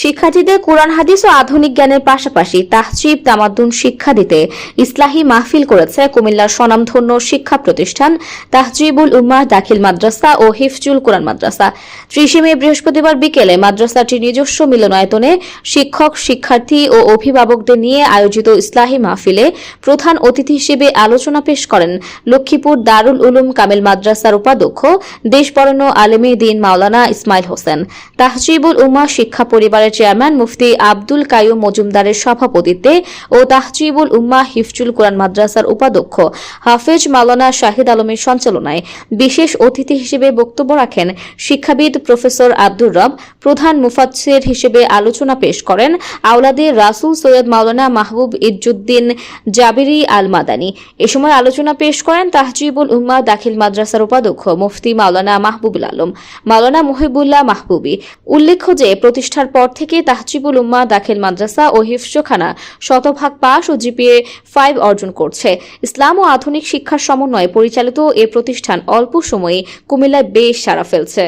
শিক্ষার্থীদের কোরআন, হাদিস ও আধুনিক জ্ঞানের পাশাপাশি তাহজিব তামাদ্দুন শিক্ষা দিতে ইসলাহী মাহফিল করেছে কুমিল্লার স্বনামধন্য শিক্ষা প্রতিষ্ঠান তাহজিবুল উম্মাহ দাখিল মাদ্রাসা ও হিফজুল কোরআন মাদ্রাসা। ত্রিশে মে বৃহস্পতিবার বিকেলে মাদ্রাসাটির নিজস্ব মিলনায়তনে শিক্ষক, শিক্ষার্থী ও অভিভাবকদের নিয়ে আয়োজিত ইসলাহী মাহফিলে প্রধান অতিথি হিসেবে আলোচনা পেশ করেন লক্ষ্মীপুর দারুল উলুম কামিল মাদ্রাসার উপাধ্যক্ষ, দেশবরণ্য আলেমী দিন মাওলানা ইসমাইল হোসেন। তাহজিবুল উম্মা শিক্ষা পরিবারের চেয়ারম্যান মুফতি আব্দুল কাইয়ুম মজুমদারের সভাপতিত্বে ও তাহজিবুল উম্মা হিফজুল কোরআন মাদ্রাসার উপাধ্যক্ষ হাফেজ মাওলানা শাহিদ আলমের সঞ্চালনায় বিশেষ অতিথি হিসেবে বক্তব্য রাখেন শিক্ষাবিদ প্রফেসর আব্দুর রব, প্রধান মুফাচ্ছির হিসেবে আলোচনা পেশ করেন আওলাদের রাসুল সৈয়দ মাওলানা মাহবুব ইজ্জুদ্দিন জাবিরি আল মাদানী এ সময় আলোচনা পেশ করেন তাহজিবুল উম্মা দাখিল মাদ্রাসার উপাধ্যক্ষ মুফতি মাওলানা মাহবুবুল আলম, মাওলানা মুহিবুল্লাহ মাহবুবি। উল্লেখ্য যে প্রতিষ্ঠার পর থেকে তাহজিবুল উম্মা দাখিল মাদ্রাসা ও হিফসোখানা শতভাগ পাস ও জিপিএ ফাইভ অর্জন করছে। ইসলাম ও আধুনিক শিক্ষার সমন্বয়ে পরিচালিত এ প্রতিষ্ঠান অল্প সময়ে কুমিল্লায় বেশ সারা ফেলছে।